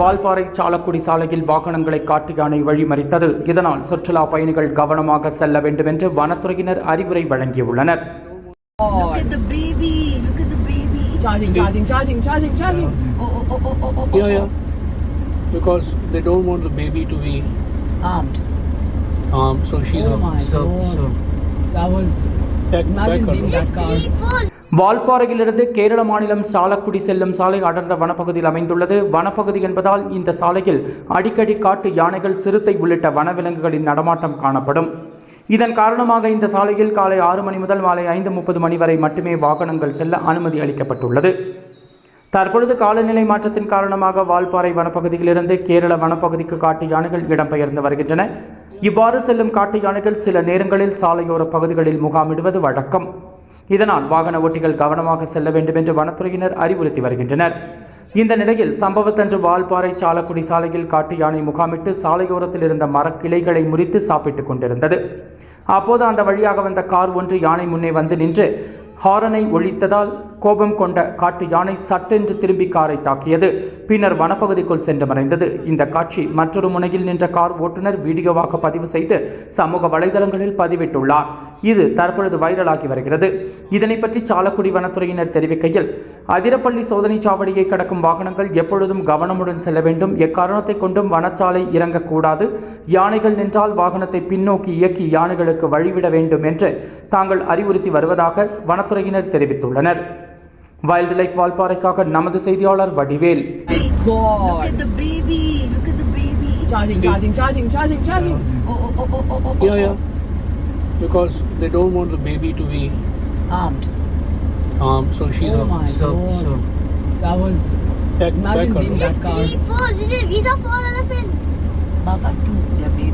வால்பாறை சாலக்குடி சாலையில் வாகனங்களை காட்டு யானை வழிமறித்தது இதனால் சுற்றுலா பயணிகள் கவனமாக செல்ல வேண்டும் என்று வனத்துறையினர் அறிவுரை வழங்கியுள்ளனர். Oh, oh, oh, oh, oh, oh, oh. Because they don't want the baby to be Armed. um so she's Oh my So, God. so That was. back, Imagine back being on. that car. வால்பாறையிலிருந்து Kerala மாநிலம் சாலக்குடி செல்லும் சாலை அடர்ந்த வனப்பகுதியில் அமைந்துள்ளது. வனப்பகுதி என்பதால் இந்த சாலையில் அடிக்கடி காட்டு யானைகள் சிறுத்தை உள்ளிட்ட வனவிலங்குகளின் நடமாட்டம் காணப்படும். இதன் காரணமாக இந்த சாலையில் காலை ஆறு மணி முதல் மாலை ஐந்து முப்பது மணி வரை மட்டுமே வாகனங்கள் செல்ல அனுமதி அளிக்கப்பட்டுள்ளது. தற்பொழுது காலநிலை மாற்றத்தின் காரணமாக வால்பாறை வனப்பகுதியிலிருந்து கேரள வனப்பகுதிக்கு காட்டு யானைகள் இடம்பெயர்ந்து வருகின்றன. இவ்வாறு செல்லும் காட்டு யானைகள் சில நேரங்களில் சாலையோர பகுதிகளில் முகாமிடுவது வழக்கம். இதனால் வாகன ஓட்டிகள் கவனமாக செல்ல வேண்டும் என்று வனத்துறையினர் அறிவுறுத்தி வருகின்றனர். இந்த நிலையில் சம்பவத்தன்று வால்பாறை சாலக்குடி சாலையில் காட்டு யானை முகாமிட்டு சாலையோரத்தில் இருந்த மரக்கிளைகளை முறித்து சாப்பிட்டுக் கொண்டிருந்தது. அப்போது அந்த வழியாக வந்த கார் ஒன்று யானை முன்னே வந்து நின்று ஹாரனை ஒழித்ததால் கோபம் கொண்ட காட்டு யானை சட்டென்று திரும்பி காரை தாக்கியது. பின்னர் வனப்பகுதிக்குள் சென்று மறைந்தது. இந்த காட்சி மற்றொரு முனையில் நின்ற கார் ஓட்டுநர் வீடியோவாக பதிவு செய்து சமூக வலைதளங்களில் பதிவிட்டுள்ளார். இது தற்பொழுது வைரலாகி வருகிறது இதனை பற்றி சாலக்குடி வனத்துறையினர் தெரிவிக்கையில் அதிரப்பள்ளி சோதனை சாவடியை கடக்கும் வாகனங்கள் எப்பொழுதும் கவனமுடன் செல்ல வேண்டும் எக்காரணத்தை கொண்டும் வனச்சாலை இறங்கக்கூடாது யானைகள் நின்றால் வாகனத்தை பின்னோக்கி இயக்கி யானைகளுக்கு வழிவிட வேண்டும் என்று தாங்கள் அறிவுறுத்தி வருவதாக வனத்துறையினர் தெரிவித்துள்ளனர் வைல்ட் லைஃப் வால்பாறைக்காக நமது செய்தியாளர் Vadivel. Charging, charging, charging, charging, charging. Oh, oh, oh, oh, oh, oh, Yeah, oh. yeah. Because they don't want the baby to be Armed. um so she's Oh my so God. so That was. back, Imagine back on. being that car. Three, four. This is, these are four elephants. Baba, two. Their baby mother